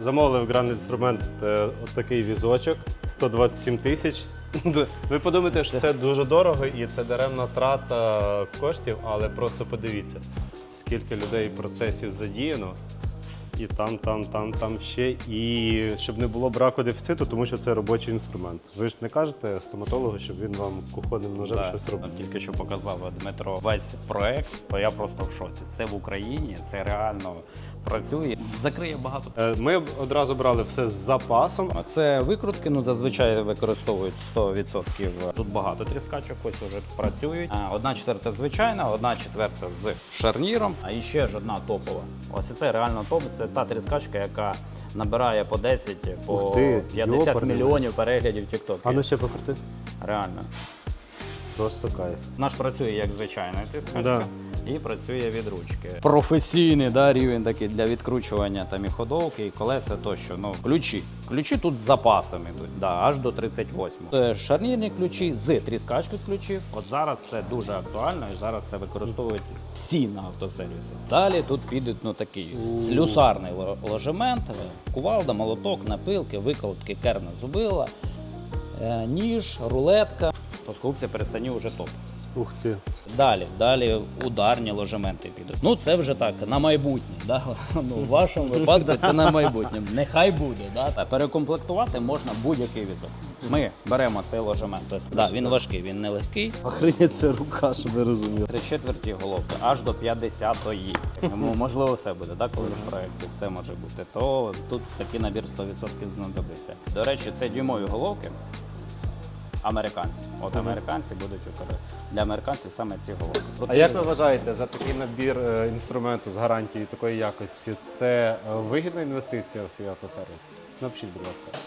Замовили в Grand Instrument е, отакий візочок 127 тисяч. Ви подумаєте, що це дуже дорого і це даремна трата коштів, але просто подивіться, скільки людей процесів задіяно. І там, там, там, там ще. І щоб не було браку дефіциту, тому що це робочий інструмент. Ви ж не кажете стоматологу, щоб він вам кухонним ножем Да. щось робив. Тільки що показав Дмитро весь проект, то я просто в шоці. Це в Україні, це реально працює. Закриє багато. Е, Ми одразу брали все з запасом. А Це викрутки, ну зазвичай використовують 100%. Тут багато тріскачок, ось вже працюють. А, Одна четверта звичайна, одна четверта з шарніром, а і ще ж одна топова. Ось це реально топ. Це та тріскачка, яка набирає по 10, по Ух ти, 50 йоперний. мільйонів переглядів в TikTok. А ну ще покрути. Реально. Просто кайф. Наш працює як звичайна тріскачка. Да. І працює від ручки. Професійний да, рівень такий для відкручування там і ходовки, і колеса тощо. Ну, ключі. Ключі тут з запасом ідуть, да, аж до 38. Це шарнірні ключі з тріскачкою ключів. От зараз це дуже актуально і зараз це використовують всі на автосервісі. Далі тут підуть ну, такий слюсарний ложемент, кувалда, молоток, напилки, виколотки, керна зубила, е, ніж, рулетка. Скупці перестані вже топ. Ух ти. Далі, далі ударні ложементи підуть. Ну це вже так, на майбутнє. Да? Ну, в вашому випадку це на майбутнє. Нехай буде. Да? Перекомплектувати можна будь-який візок. Ми беремо цей ложемент. Тобто, да, він важкий, він не легкий. Охренеть, це рука, щоб ви розуміли. Три четверті головки аж до 50-ї. Тому можливо все буде, да, коли в проєкті все може бути. То тут такий набір 100% знадобиться. До речі, це дюймові головки. Американці. От американці будуть. Для американців саме ці головки. А як ви вважаєте, за такий набір е, інструменту з гарантією такої якості, це е, вигідна інвестиція в свій автосервіс? Напишіть, будь ласка.